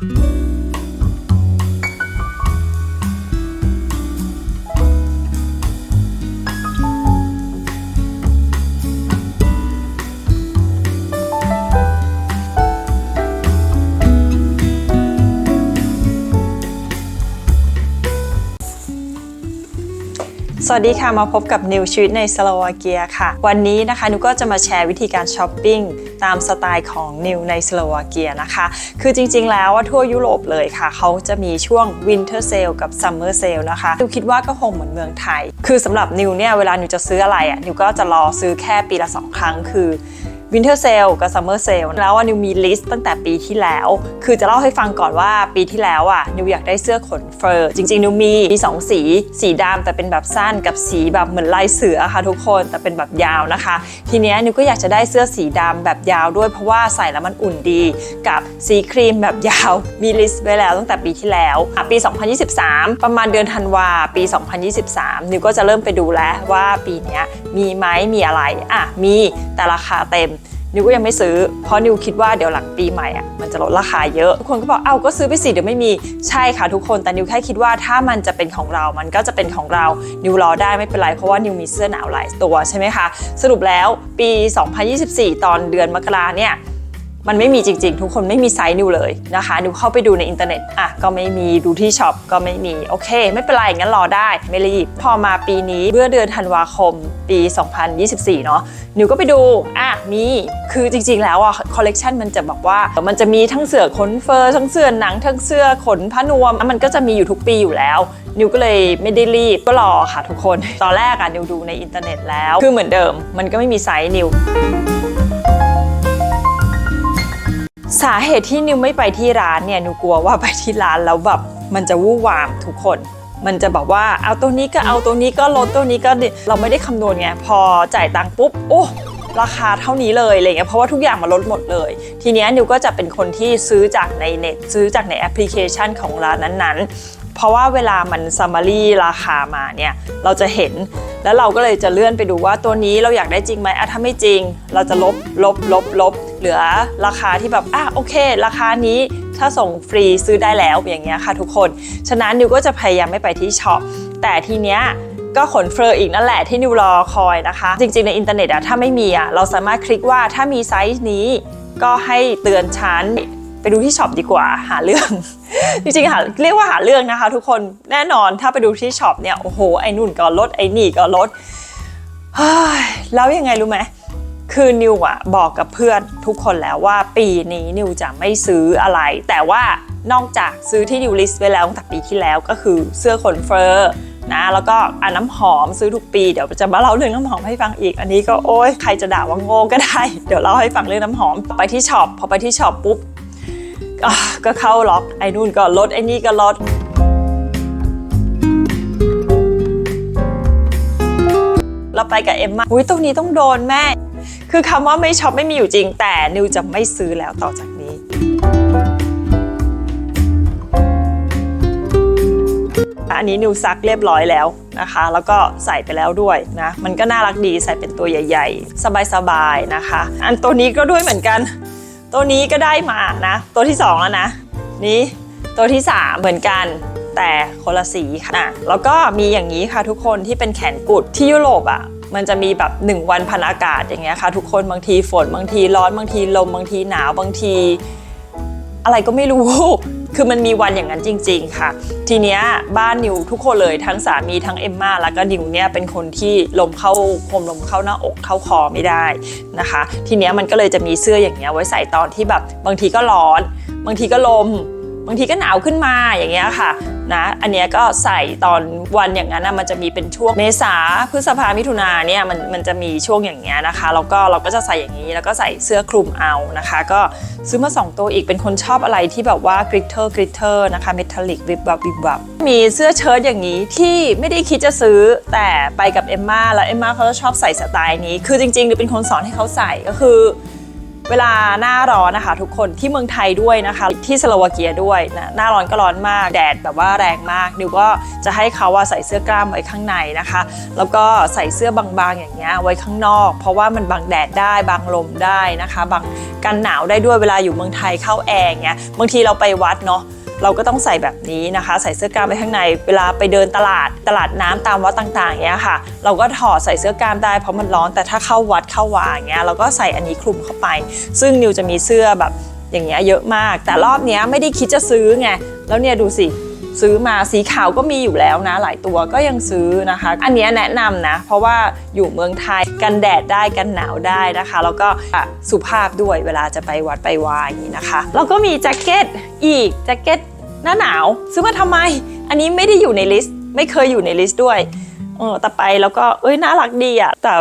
thank you สวัสดีค่ะมาพบกับนิวชีวิตในสโลวาเกียค่ะ วันนี้นะคะนิวก็จะมาแชร์วิธีการช้อปปิ้งตามสไตล์ของนิวในสโลวาเกียนะคะ คือจริงๆ แล้วว่าทั่วยุโรปเลยค่ะ เขาจะมีช่วงวินเทอร์เซลกับซัมเมอร์เซลนะคะนิวคิดว่าก็คงเหมือนเมืองไทย คือสำหรับนิวเนี่ยเวลานิวจะซื้ออะไรอะนิวก็จะรอซื้อแค่ปีละ 2 ครั้งคือ Winter Sale กับ Summer Sale แล้วนิวมีลิสต์ตั้งแต่ปีที่แล้ว คือจะเล่าให้ฟังก่อนว่าปีที่แล้วอะนิวอยากได้เสื้อขนเฟอร์จริงๆนิวมีมีสองสี สีดำแต่เป็นแบบสั้นกับสีแบบเหมือนลายเสือค่ะทุกคนแต่เป็นแบบยาวนะคะ ทีเนี้ยนิวก็อยากจะได้เสื้อสีดำแบบยาวด้วยเพราะว่าใส่แล้วมันอุ่นดี กับสีครีมแบบยาวมีลิสต์ไว้แล้วตั้งแต่ปีที่แล้วปี 2023 ประมาณเดือนธันวาปี 2023 นิวก็จะเริ่มไปดูแล้วว่าปีนี้มีไหมมีอะไรอะมีแต่ราคาเต็ม นิวก็ยังไม่ซื้อ เพราะนิวคิดว่าเดี๋ยวหลังปีใหม่อะมันจะลดราคาเยอะ ทุกคนก็บอกเอ้าก็ซื้อไปสิเดี๋ยวไม่มีใช่ค่ะทุกคนแต่นิวแค่คิดว่าถ้ามันจะเป็นของเรา มันก็จะเป็นของเรา นิวรอได้ไม่เป็นไร เพราะว่านิวมีเสื้อหนาวหลายตัวใช่ไหมคะสรุปแล้วปี 2024 ตอนเดือนมกราเนี่ย มันไม่มีจริงๆ ทุกคนไม่มีไซส์นิวเลยนะคะนิวเข้าไปดูในอินเทอร์เน็ตอะก็ไม่มีดูที่ช็อปก็ไม่มีโอเค ไม่เป็นไรงั้นรอได้ไม่รีบพอมาปีนี้เมื่อเดือนธันวาคมปี 2024 เนาะนิวก็ไปดูอะมีคือจริงๆ แล้วอะคอลเลกชันมันจะบอกว่ามันจะมีทั้งเสื้อขนเฟอร์ทั้งเสื้อหนังทั้งเสื้อขนผ้านวมมันก็จะมีอยู่ทุกปีอยู่แล้วนิวก็เลยไม่ได้รีบก็รอค่ะทุกคน ตอนแรกอะนิวดูในอินเทอร์เน็ตแล้ว คือเหมือนเดิม มันก็ไม่มีไซส์นิว สาเหตุที่นิวไม่ไปที่ร้านเนี่ยนิวกลัวว่าไปที่ร้านแล้วแบบมันจะวู่วามทุกคน มันจะแบบว่าเอาตัวนี้ก็เอาตัวนี้ก็ลดตัวนี้ก็เราไม่ได้คำนวณไงพอจ่ายตังค์ปุ๊บโอ้ราคาเท่านี้เลยอะไรเงี้ยเพราะว่าทุกอย่างมันลดหมดเลย ทีเนี้ยนิวก็จะเป็นคนที่ซื้อจากในเน็ตซื้อจากในแอปพลิเคชันของร้านนั้นๆ เพราะว่าเวลามันซัมมารีราคามาเนี่ยเราจะเห็นแล้วเราก็เลยจะเลื่อนไปดูว่าตัวนี้เราอยากได้จริงไหมอะถ้าไม่จริง เราจะลบลบลบลบ เหลือราคาที่แบบอะโอเค ราคานี้ถ้าส่งฟรีซื้อได้แล้วอย่างเงี้ยค่ะทุกคน ฉะนั้นนิวก็จะพยายามไม่ไปที่ช็อปแต่ทีเนี้ยก็ขนเฟอร์อีกนั่นแหละที่นิวรอคอยนะคะ จริงๆในอินเทอร์เน็ตอะถ้าไม่มีอะเราสามารถคลิกว่าถ้ามีไซส์นี้ก็ให้เตือนชั้นไปดูที่ช็อปดีกว่าหาเรื่อง จริงๆหาเรียกว่าหาเรื่องนะคะ ทุกคนแน่นอนถ้าไปดูที่ช็อปเนี่ยโอ้โหไอ้นู่นก็ลดไอ้นี่ก็ลดแล้วยังไงรู้ไหม คือนิวอะบอกกับเพื่อนทุกคนแล้วว่าปีนี้นิวจะไม่ซื้ออะไร แต่ว่านอกจากซื้อที่นิวลิสต์ไว้แล้วตั้งแต่ปีที่แล้วก็คือเสื้อขนเฟอร์นะแล้วก็อันน้ำหอมซื้อทุกปีเดี๋ยวจะมาเล่าเรื่องน้ำหอมให้ฟังอีก อันนี้ก็โอ๊ยใครจะด่าว่าโง่ก็ได้เดี๋ยวเล่าให้ฟังเรื่องน้ำหอมไปที่ช็อปพอไปที่ช็อปปุ๊บก็เข้าล็อกไอ้นู่นก็ลดไอ้นี่ก็ลดเราไปกับเอ็มมาอุ้ยตรงนี้ต้องโดนแม่ คือคำว่าไม่ช็อปไม่มีอยู่จริง แต่นิวจะไม่ซื้อแล้วต่อจากนี้ อันนี้นิวซักเรียบร้อยแล้วนะคะ แล้วก็ใส่ไปแล้วด้วยนะ มันก็น่ารักดีใส่เป็นตัวใหญ่ ๆ สบายๆนะคะ อันตัวนี้ก็ด้วยเหมือนกัน ตัวนี้ก็ได้มานะ ตัวที่2แล้วนะ นี่ตัวที่ 3 เหมือนกันแต่คนละสีค่ะนะแล้วก็มีอย่างนี้ค่ะทุกคนที่เป็นแขนกุดที่ยุโรปอะ มันจะมีแบบ 1 วันพันอากาศอย่างเงี้ยค่ะ ทุกคนบางทีฝนบางทีร้อนบางทีลมบางทีหนาวบางที อะไรก็ไม่รู้ คือมันมีวันอย่างนั้นจริง ๆ ค่ะ ทีเนี้ยบ้านนิวทุกคนเลยทั้งสามีทั้งเอมมาแล้วก็นิวเนี่ยเป็นคนที่ลมเข้าคมลมเข้าหน้าอกเข้าคอไม่ได้นะคะ ทีเนี้ยมันก็เลยจะมีเสื้ออย่างเงี้ยไว้ใส่ตอนที่แบบบางทีก็ร้อน บางทีก็ลม บางทีก็หนาวขึ้นมาอย่างเงี้ยค่ะนะอันเนี้ยก็ใส่ตอนวันอย่างนั้นนะมันจะมีเป็นช่วงเมษาพฤษภามิถุนาเนี่ยมันมันจะมีช่วงอย่างเงี้ยนะคะแล้วก็เราก็จะใส่อย่างนี้แล้วก็ใส่เสื้อคลุมเอานะคะ ก็ซื้อมา 2 ตัวอีกเป็นคนชอบอะไรที่แบบว่ากริตเตอร์กริตเตอร์นะคะเมทัลลิกวิบวับวิบวับมีเสื้อเชิ้ตอย่างนี้ที่ไม่ได้คิดจะซื้อแต่ไปกับเอมมาแล้วเอมมาเขาชอบใส่สไตล์นี้ คือจริงๆหรือเป็นคนสอนให้เขาใส่ก็คือ เวลาหน้าร้อนนะคะ ทุกคนที่เมืองไทยด้วยนะคะ ที่สโลวาเกียด้วยนะหน้าร้อนก็ร้อนมากแดดแบบว่าแรงมาก นิวก็จะให้เขาว่าใส่เสื้อกล้ามไว้ข้างในนะคะ แล้วก็ใส่เสื้อบางๆอย่างเงี้ยไว้ข้างนอก เพราะว่ามันบังแดดได้บังลมได้นะคะบังกันหนาวได้ด้วยเวลาอยู่เมืองไทยเข้าแอร์เงี้ยบางทีเราไปวัดเนาะ เราก็ต้องใส่แบบนี้นะคะ ใส่เสื้อกล้ามไปข้างใน เวลาไปเดินตลาดตลาดน้ำตามวัดต่างๆเงี้ยค่ะ เราก็ถอดใส่เสื้อกล้ามได้เพราะมันร้อนแต่ถ้าเข้าวัดเข้าวาอย่างเงี้ยเราก็ใส่อันนี้คลุมเข้าไป ซึ่งนิวจะมีเสื้อแบบอย่างเงี้ยเยอะมาก แต่รอบเนี้ยไม่ได้คิดจะซื้อไงแล้วเนี่ยดูสิ ซื้อมาสีขาวก็มีอยู่แล้วนะ หลายตัวก็ยังซื้อนะคะ อันนี้แนะนำนะ เพราะว่าอยู่เมืองไทยกันแดดได้กันหนาวได้นะคะ แล้วก็สุภาพด้วยเวลาจะไปวัดไปวาอย่างนี้นะคะแล้วก็มีแจ็คเก็ตอีกแจ็คเก็ตหน้าหนาว ซื้อมาทำไม อันนี้ไม่ได้อยู่ในลิสต์ ไม่เคยอยู่ในลิสต์ด้วยเออแต่ไปแล้วก็เอ้ยน่ารักดีอะแต่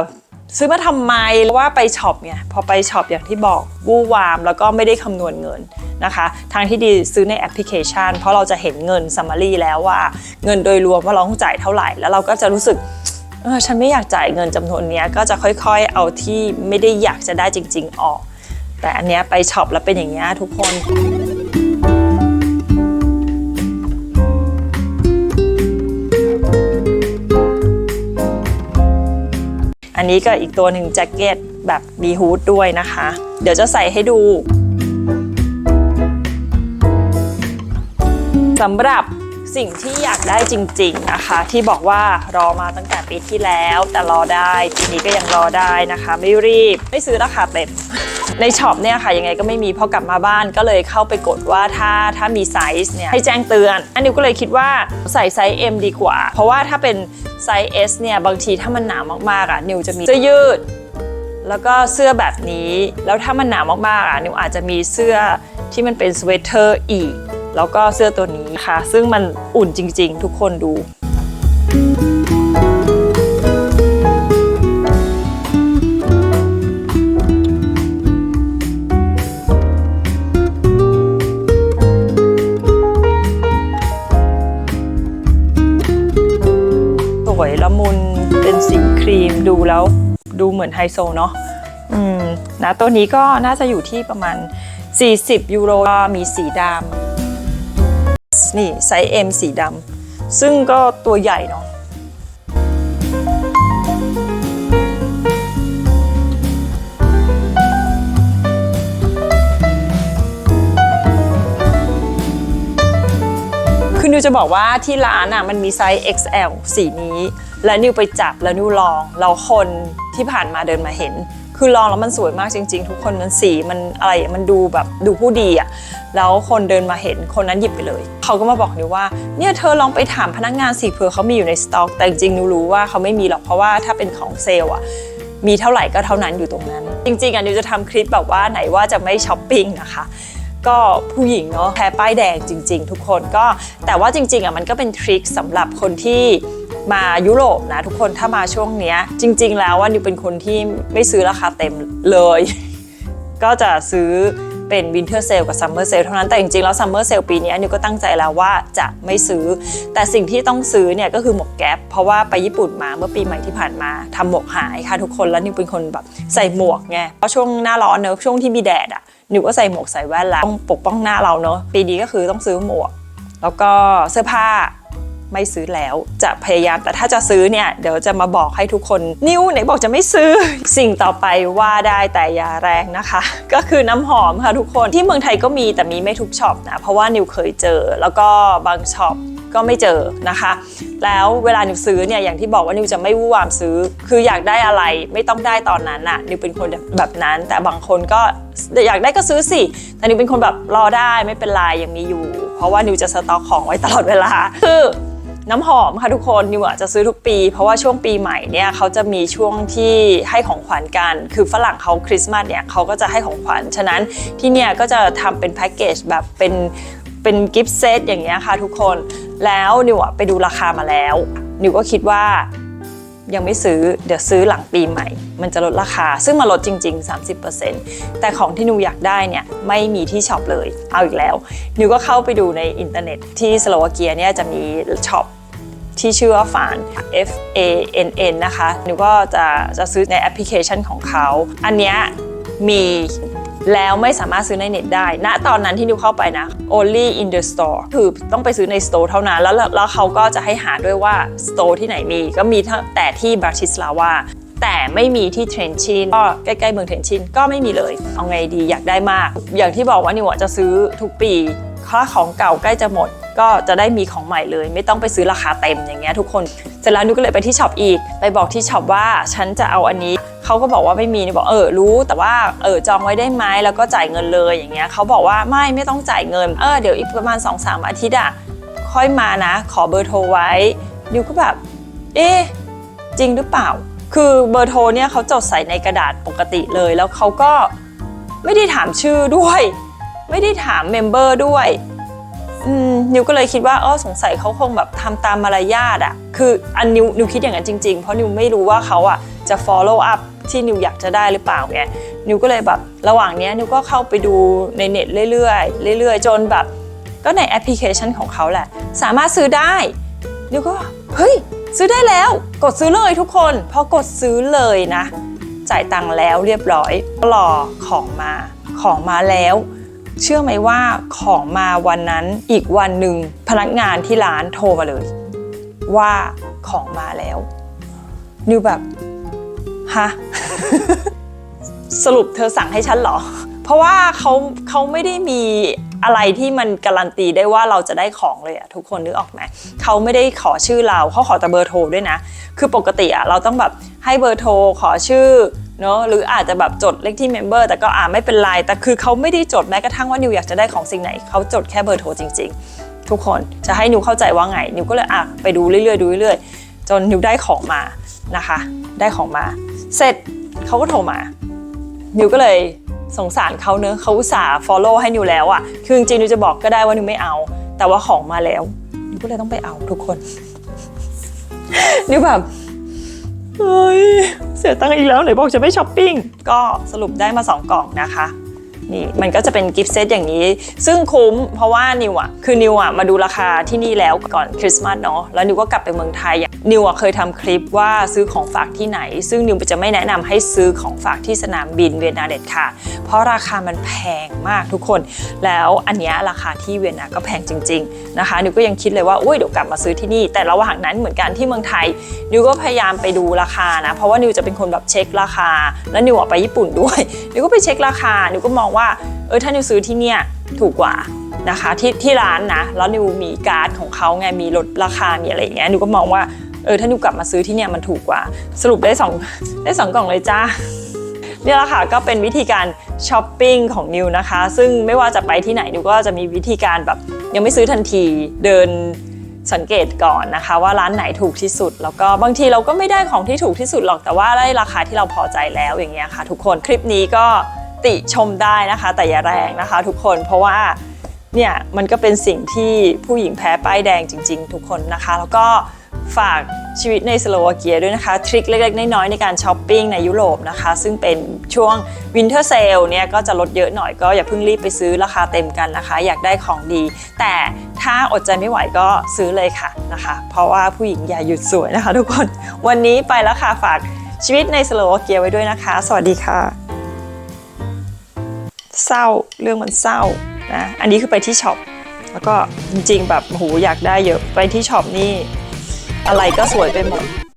ซื้อมาทำไมเพราะว่าไปช็อปไงพอไปช็อปอย่างที่บอกวู่วามแล้วก็ไม่ได้คำนวณเงินนะคะ ทางที่ดีซื้อในแอปพลิเคชัน เพราะเราจะเห็นเงินซัมมารีแล้วว่าเงินโดยรวมว่าเราต้องจ่ายเท่าไหร่ แล้วเราก็จะรู้สึกเออฉันไม่อยากจ่ายเงินจำนวนนี้ก็จะค่อยๆ เอาที่ไม่ได้อยากจะได้จริง ๆ ออก แต่อันเนี้ยไปช็อปแล้วเป็นอย่างเงี้ยทุกคน อันนี้ก็อีกตัวหนึ่งแจ็คเก็ตแบบมีฮูดด้วยนะคะ เดี๋ยวจะใส่ให้ดูสำหรับสิ่งที่อยากได้จริง ๆนะคะ ที่บอกว่ารอมาตั้งแต่ปีที่แล้ว แต่รอได้ปีนี้ก็ยังรอได้นะคะ ไม่รีบไม่ซื้อราคาเต็ม ในช็อปเนี่ยค่ะยังไงก็ไม่มีพอกลับมาบ้านก็เลยเข้าไปกดว่าถ้าถ้ามีไซส์เนี่ยให้แจ้งเตือนอันนี้ก็เลยคิดว่าใส่ไซส์ M ดีกว่า เพราะว่าถ้าเป็นไซส์ S เนี่ยบางทีถ้ามันหนามากๆอะนิวจะมีเสื้อยืด แล้วก็เสื้อแบบนี้ แล้วถ้ามันหนามากๆอะนิวอาจจะมีเสื้อที่มันเป็นสเวตเตอร์อีก แล้วก็เสื้อตัวนี้ค่ะ ซึ่งมันอุ่นจริง ๆ ทุกคนดูส มือนไฮโซเนาะอืมนะตัวนี้ก็น่าจะอยู่ที่ประมาณ 40 ยูโรมีสีดำนี่ไซส์ M สีดำซึ่งก็ตัวใหญ่เนาะคือนิวจะบอกว่าที่ร้านอะมันมีไซส์ XL สีนี้ และนิวไปจับแล้วนิวลองแล้วคนที่ผ่านมาเดินมาเห็น คือลองแล้วมันสวยมากจริง ๆ ทุกคนมันสีมันอะไรมันดูแบบดูผู้ดีอะแล้วคนเดินมาเห็นคนนั้นหยิบไปเลย เขาก็มาบอกนิวว่าเนี่ยเธอลองไปถามพนักงานสิเผื่อเขามีอยู่ในสต็อก แต่จริงนิวรู้ว่าเขาไม่มีหรอกเพราะว่าถ้าเป็นของเซลล์อะมีเท่าไหร่ก็เท่านั้นอยู่ตรงนั้น จริงๆอะนิวจะทำคลิปแบบว่าไหนว่าจะไม่ช้อปปิ้งนะคะก็ผู้หญิงเนาะแพ้ป้ายแดงจริง ๆ ทุกคนก็แต่ว่าจริงๆอะมันก็เป็นทริคสำหรับคนที่ มายุโรปนะทุกคนถ้ามาช่วงเนี้ย จริง ๆ แล้วว่านิวเป็นคนที่ไม่ซื้อราคาเต็มเลย ก็จะซื้อเป็นวินเทอร์เซลกับซัมเมอร์เซลเท่านั้นแต่จริงๆแล้วซัมเมอร์เซลปีนี้นิวก็ตั้งใจแล้วว่าจะไม่ซื้อ แต่สิ่งที่ต้องซื้อเนี่ยก็คือหมวกแก๊ปเพราะว่าไปญี่ปุ่นมาเมื่อปีใหม่ที่ผ่านมาทำหมวกหายค่ะทุกคนแล้วนิวเป็นคนแบบใส่หมวกไงเพราะช่วงหน้าร้อนเนอะช่วงที่มีแดดอะนิวก็ใส่หมวกใส่แว่นแล้วต้องปกป้องหน้าเราเนอะปีนี้ก็คือต้องซื้อหมวก แล้วก็เสื้อผ้า ไม่ซื้อแล้ว จะพยายามแต่ถ้าจะซื้อเนี่ยเดี๋ยวจะมาบอกให้ทุกคนนิวไหนบอกจะไม่ซื้อ สิ่งต่อไปว่าได้แต่อย่าแรงนะคะ ก็คือน้ำหอมค่ะทุกคนที่เมืองไทยก็มีแต่มีไม่ทุกช็อปนะเพราะว่านิวเคยเจอ แล้วก็บางช็อปก็ไม่เจอนะคะ แล้วเวลานิวซื้อเนี่ยอย่างที่บอกว่านิวจะไม่วู่วามซื้อ คืออยากได้อะไรไม่ต้องได้ตอนนั้นน่ะนิวเป็นคนแบบนั้น แต่บางคนก็อยากได้ก็ซื้อสิ แต่นิวเป็นคนแบบรอได้ไม่เป็นไรยังมีอยู่ เพราะว่านิวจะสต็อกของไว้ตลอดเวลา คือ น้ำหอมค่ะทุกคนนิวอะจะซื้อทุกปี เพราะว่าช่วงปีใหม่เนี่ยเขาจะมีช่วงที่ให้ของขวัญกัน คือฝรั่งเขาคริสต์มาสเนี่ยเขาก็จะให้ของขวัญ ฉะนั้นที่เนี่ยก็จะทำเป็นแพ็กเกจแบบเป็นเป็นกิฟต์เซตอย่างเงี้ยค่ะทุกคน แล้วนิวอะไปดูราคามาแล้ว นิวก็คิดว่ายังไม่ซื้อเดี๋ยวซื้อหลังปีใหม่ มันจะลดราคา ซึ่งมาลดจริง ๆ 30%แต่ของที่นิวอยากได้เนี่ยไม่มีที่ช็อปเลย เอาอีกแล้ว นิวก็เข้าไปดูในอินเทอร์เน็ตที่สโลวาเกียเนี่ยจะมีช็อป ที่ชื่อว่าฟาน F A N N นะคะนิวก็จะจะซื้อในแอปพลิเคชันของเขา อันเนี้ยมีแล้วไม่สามารถซื้อในเน็ตได้ ณ ตอนนั้นที่นิวเข้าไปนะ only in the store คือต้องไปซื้อใน store เท่านั้น แล้วแล้วเขาก็จะให้หาด้วยว่า store ที่ไหนมี ก็มีแต่ที่บราติสลาวาแต่ไม่มีที่เทรนชินก็ใกล้ๆเมืองเทรนชินก็ไม่มีเลย เอาไงดีอยากได้มาก อย่างที่บอกว่านิวจะซื้อทุกปีถ้าของเก่าใกล้จะหมด ก็จะได้มีของใหม่เลย ไม่ต้องไปซื้อราคาเต็มอย่างเงี้ยทุกคนเสร็จแล้วนิวก็เลยไปที่ช็อปอีก ไปบอกที่ช็อปว่าฉันจะเอาอันนี้เขาก็บอกว่าไม่มีนิวบอกเออรู้ แต่ว่าเออจองไว้ได้ไหมแล้วก็จ่ายเงินเลยอย่างเงี้ยเขาบอกว่าไม่ไม่ต้องจ่ายเงินเออเดี๋ยวอีกประมาณ2อสามอาทิตย์อะค่อยมานะ ขอเบอร์โทรไว้นิวก็แบบ เอ๊จริงหรือเปล่า คือเบอร์โทรเนี่ยเขาจดใส่ในกระดาษปกติเลย แล้วเขาก็ไม่ได้ถามชื่อด้วย ไม่ได้ถามเมมเบอร์ด้วย นิวก็เลยคิดว่าเออสงสัยเขาคงแบบทำตามมารยาทอะคืออันนิวนิวคิดอย่างนั้นจริงๆ เพราะนิวไม่รู้ว่าเขาอะจะ follow up ที่นิวอยากจะได้หรือเปล่าไงนิวก็เลยแบบระหว่างเนี้ยนิวก็เข้าไปดูในเน็ตเรื่อยๆเรื่อยๆ จนแบบ ก็ในแอปพลิเคชันของเขาแหละ สามารถซื้อได้นิวก็เฮ้ยซื้อได้แล้วกดซื้อเลยทุกคนพอกดซื้อเลยนะ จ่ายตังค์แล้วเรียบร้อยรอของมาของมาแล้ว เชื่อไหมว่าของมาวันนั้นอีกวันหนึ่งพนักงานที่ร้านโทรมาเลย ว่าของมาแล้วนิวแบบฮะสรุปเธอสั่งให้ฉันเหรอ เพราะว่าเขาเขาไม่ได้มีอะไรที่มันการันตีได้ว่าเราจะได้ของเลยอะทุกคนนึกออกไหมเขาไม่ได้ขอชื่อเราเขาขอแต่เบอร์โทรด้วยนะ คือปกติอะเราต้องแบบให้เบอร์โทรขอชื่อ เนาะหรืออาจจะแบบจดเลขที่เมมเบอร์แต่ก็อ่าไม่เป็นไร แต่คือเขาไม่ได้จดแม้กระทั่งว่านิวอยากจะได้ของสิ่งไหน เขาจดแค่เบอร์โทรจริง ๆ ทุกคนจะให้นิวเข้าใจว่าไง นิวก็เลยอะไปดูเรื่อยๆดูเรื่อยๆจนนิวได้ของมานะคะ ได้ของมา เสร็จเขาก็โทรมา นิวก็เลยสงสารเขาเนอะเขาอุตส่าห์ follow ให้นิวแล้วอะคือจริงๆนิวจะบอกก็ได้ว่านิวไม่เอา แต่ว่าของมาแล้วนิวก็เลยต้องไปเอาทุกคนนิวแบบ เฮ้ยเสียตังค์อีกแล้วไหนบอกจะไม่ช้อปปิ้ง ก็สรุปได้มา 2 กล่องนะคะ นี่มันก็จะเป็นกิฟต์เซตอย่างนี้ ซึ่งคุ้มเพราะว่านิวอะคือนิวอะมาดูราคาที่นี่แล้วก่อนคริสต์มาสเนาะแล้วนิวก็กลับไปเมืองไทย นิวเคยทำคลิปว่าซื้อของฝากที่ไหน ซึ่งนิวจะไม่แนะนำให้ซื้อของฝากที่สนามบินเวียนนาเด็ดค่ะ เพราะราคามันแพงมากทุกคน แล้วอันนี้ราคาที่เวียนนาก็แพงจริง ๆนะคะ นิวก็ยังคิดเลยว่าอุ้ยเดี๋ยวกลับมาซื้อที่นี่ แต่ระหว่างนั้นเหมือนกันที่เมืองไทย นิวก็พยายามไปดูราคานะ เพราะว่านิวจะเป็นคนแบบเช็คราคา แล้วนิวออกไปญี่ปุ่นด้วย นิวก็ไปเช็คราคา นิวก็มองว่าเออถ้านิวซื้อที่เนี่ยถูกกว่านะคะที่ที่ร้านนะ แล้วนิวมีการ์ดของเขาไงมีลดราคามีอะไรอย่างเงี้ยนิวก็มองว่า เออถ้านิวกลับมาซื้อที่เนี่ยมันถูกกว่า สรุปได้สองได้สองกล่องเลยจ้านี่แหละค่ะก็เป็นวิธีการช้อปปิ้งของนิวนะคะ ซึ่งไม่ว่าจะไปที่ไหนนิวก็จะมีวิธีการแบบยังไม่ซื้อทันทีเดินสังเกตก่อนนะคะ ว่าร้านไหนถูกที่สุด แล้วก็บางทีเราก็ไม่ได้ของที่ถูกที่สุดหรอกแต่ว่าได้ราคาที่เราพอใจแล้วอย่างเงี้ยค่ะ ทุกคนคลิปนี้ก็ติชมได้นะคะ แต่อย่าแรงนะคะ ทุกคนเพราะว่าเนี่ยมันก็เป็นสิ่งที่ผู้หญิงแพ้ป้ายแดงจริง ๆ ทุกคนนะคะ แล้วก็ ฝากชีวิตในสโลวาเกียด้วยนะคะ ทริคเล็กๆ น้อยๆ ในการช้อปปิ้งในยุโรปนะคะ ซึ่งเป็นช่วงวินเทอร์เซลเนี่ยก็จะลดเยอะหน่อยก็อย่าเพิ่งรีบไปซื้อราคาเต็มกันนะคะ อยากได้ของดี แต่ถ้าอดใจไม่ไหวก็ซื้อเลยค่ะนะคะ เพราะว่าผู้หญิงอย่าหยุดสวยนะคะทุกคน วันนี้ไปแล้วค่ะฝากชีวิตในสโลวาเกียไว้ด้วยนะคะ สวัสดีค่ะเศร้าเรื่องมันเศร้านะอันนี้คือไปที่ช็อปแล้วก็จริงๆแบบโอ้โหอยากได้เยอะไปที่ช็อปนี่ อะไรก็สวยไปหมด